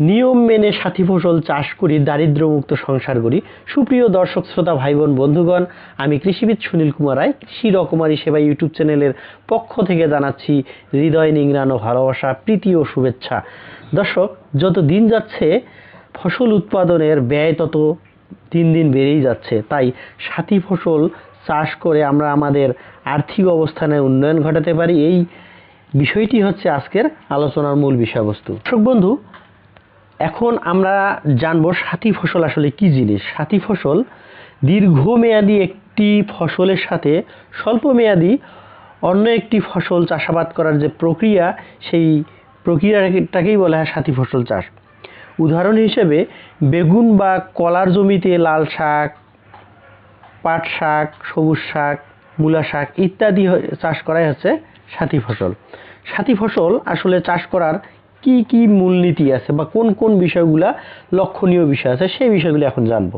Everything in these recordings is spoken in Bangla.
নিয়ম মেনে সাথী ফসল চাষ করি, দারিদ্র্যমুক্ত সংসার করি। সুপ্রিয় দর্শক, শ্রোতা ভাই বোন বন্ধুগণ, আমি কৃষিবিদ সুনীল কুমার রায়, কৃষি রকমারি সেবা ইউটিউব চ্যানেলের পক্ষ থেকে জানাচ্ছি হৃদয় নিংড়ানো ভালোবাসা, প্রীতি ও শুভেচ্ছা। দর্শক, যত দিন যাচ্ছে, ফসল উৎপাদনের ব্যয় তত দিন দিন বেড়েই যাচ্ছে। তাই সাথী ফসল চাষ করে আমরা আমাদের আর্থিক অবস্থানের উন্নয়ন ঘটাতে পারি। এই বিষয়টি হচ্ছে আজকের আলোচনার মূল বিষয়বস্তু। দর্শক বন্ধু এখন আমরা জানব সাথী ফসল আসলে কি জিনিস? সাথী ফসল দীর্ঘমেয়াদী একটি ফসলের সাথে স্বল্প মেয়াদী অন্য একটি ফসল চাষাবাদ করার যে প্রক্রিয়া, সেই প্রক্রিয়াটাকেই বলা হয় সাথী ফসল চাষ। উদাহরণ হিসেবে বেগুন বা কলার জমিতে লাল শাক, পাট শাক, সবুজ শাক, মূলা শাক ইত্যাদি চাষ করাই হচ্ছে সাথী ফসল। সাথী ফসল আসলে চাষ করার কি কি মূলনীতি আছে বা কোন কোন বিষয়গুলা লক্ষণীয় বিষয় আছে, সেই বিষয়গুলো এখন জানব।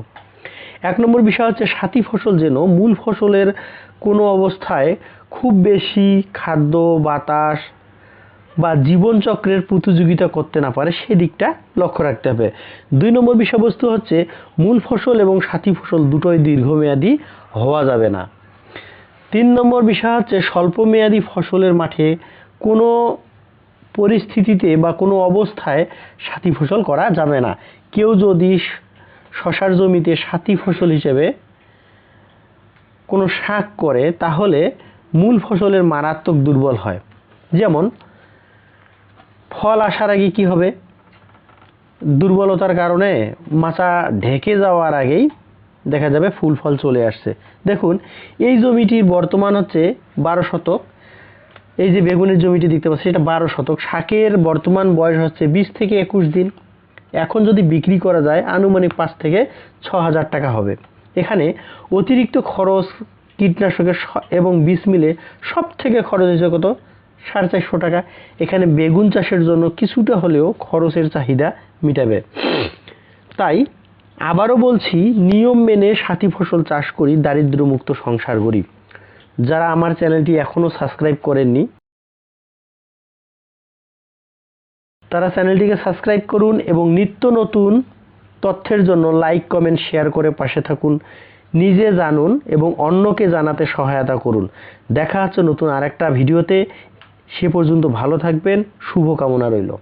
এক নম্বর বিষয় হচ্ছে সাথী ফসল যেন মূল ফসলের কোনো অবস্থায় খুব বেশি খাদ্য, বাতাস বা জীবনচক্রের প্রতিযোগিতা করতে না পারে সেদিকটা লক্ষ্য রাখতে হবে। দুই নম্বর বিষয়বস্তু হচ্ছে মূল ফসল এবং সাথী ফসল দুটোই দীর্ঘমেয়াদী হওয়া যাবে না। তিন নম্বর বিষয় হচ্ছে স্বল্পমেয়াদী ফসলের মাঠে কোনো পরিস্থিতিতে বা কোনো অবস্থায় সাথী ফসল করা যাবে না। কেউ যদি শশার জমিতে সাথী ফসল হিসেবে কোনো শাক করে, তাহলে মূল ফসলের মারাত্মক দুর্বল হয়। যেমন, ফল আসার আগে কি হবে? দুর্বলতার কারণে মাচা ঢেকে যাওয়ার আগেই দেখা যাবে ফুল ফল চলে আসছে। দেখুন, এই জমিটির বর্তমান হচ্ছে বারো শতক। এই যে বেগুনের জমিটি দেখতে পাচ্ছি এটা বারো শতক। শাকের বর্তমান বয়স হচ্ছে বিশ থেকে একুশ দিন। এখন যদি বিক্রি করা যায়, আনুমানিক পাঁচ থেকে ছ হাজার টাকা হবে। এখানে অতিরিক্ত খরচ, কীটনাশকের এবং বীজ মিলে সব থেকে খরচ হয়েছে কত? সাড়ে চারশো টাকা। এখানে বেগুন চাষের জন্য কিছুটা হলেও খরচের চাহিদা মিটাবে। তাই আবারও বলছি, নিয়ম মেনে সাথী ফসল চাষ করি, দারিদ্র্যমুক্ত সংসার করি যারা আমার চ্যানেলটি এখনও সাবস্ক্রাইব করেননি, তারা চ্যানেলটিকে সাবস্ক্রাইব করুন এবং নিত্য নতুন তথ্যের জন্য লাইক, কমেন্ট, শেয়ার করে পাশে থাকুন। নিজে জানুন এবং অন্যকে জানাতে সহায়তা করুন। দেখা হচ্ছে নতুন আরেকটা ভিডিওতে। সে পর্যন্ত ভালো থাকবেন, শুভকামনা রইল।